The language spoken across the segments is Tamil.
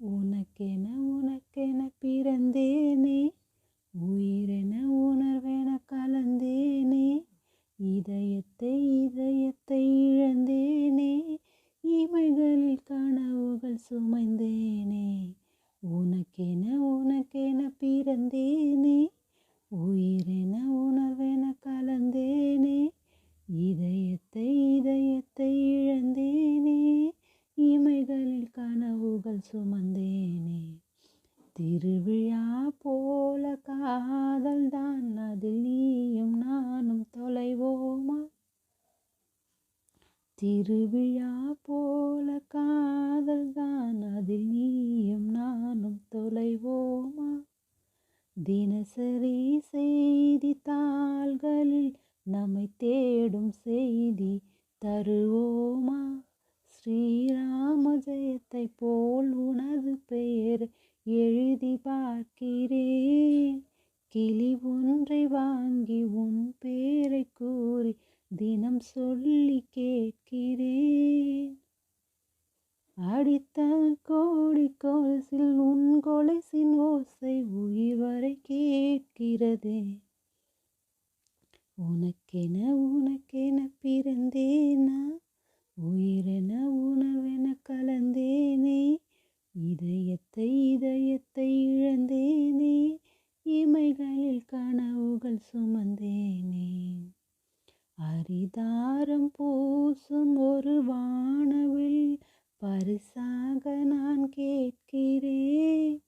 உனக்கென உனக்கென பிறந்தேனே உயிரென உணர்வென கலந்தேனே இதயத்தை இதயத்தை இழந்தேனே இமைகளில் கனவுகள் சுமைந்தேனே உனக்கென உனக்கென பிறந்தேனே உயிரென உணர்வென கலந்தேனே இதயத்தை இதயத்தை இழந்தேனே இமைகளில் கனவுகள் சுமந்தேனே. திருவிழா போல காதல் தான் அதில் நீயும் நானும் தொலைவோமா? திருவிழா போல காதல் தான் அதில் நீயும் நானும் தொலைவோமா? தினசரி செய்தித்தாள்களில் நம்மை தேடும் செய்தி தருவோமா? ஸ்ரீராம ஜெயத்தை போல் உனது பெ எழுதி பார்க்கிறேன். கிளி ஒன்றை வாங்கி உன் பேரை கூறி தினம் சொல்லி கேட்கிறேன். அடித்த கோடி கொலுசில் உன் கொலைசின் ஓசை உயிர் வரை கேட்கிறதே. உனக்கென உனக்கென பிறந்தேனா? உயிரென உணர்வென கலந்தேனே? இதயத்தை சுமந்தேனே. அரிதாரம் பூசும் ஒரு வானவில் பரிசாக நான் கேட்கிறேன்.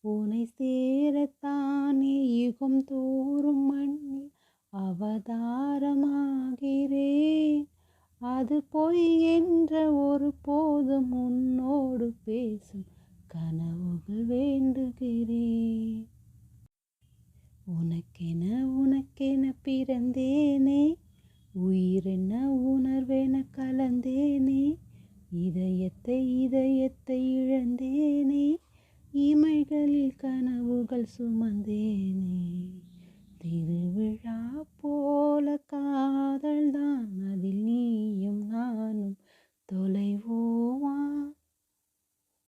உனை சேரத்தானே யுகம் தோறும் மண்ணில் அவதாரமாகிறேன். அது பொய் என்ற ஒரு போதும் உன்னோடு பேசும் கனவுகள் வேண்டுகிறேன். உனக்கென உனக்கென பிறந்தேனே? உயிரென உணர்வென கலந்தேனே? இதயத்தை இதயத்தை இழந்தேனே? இமைகளில் கனவுகள் சுமந்தேனே?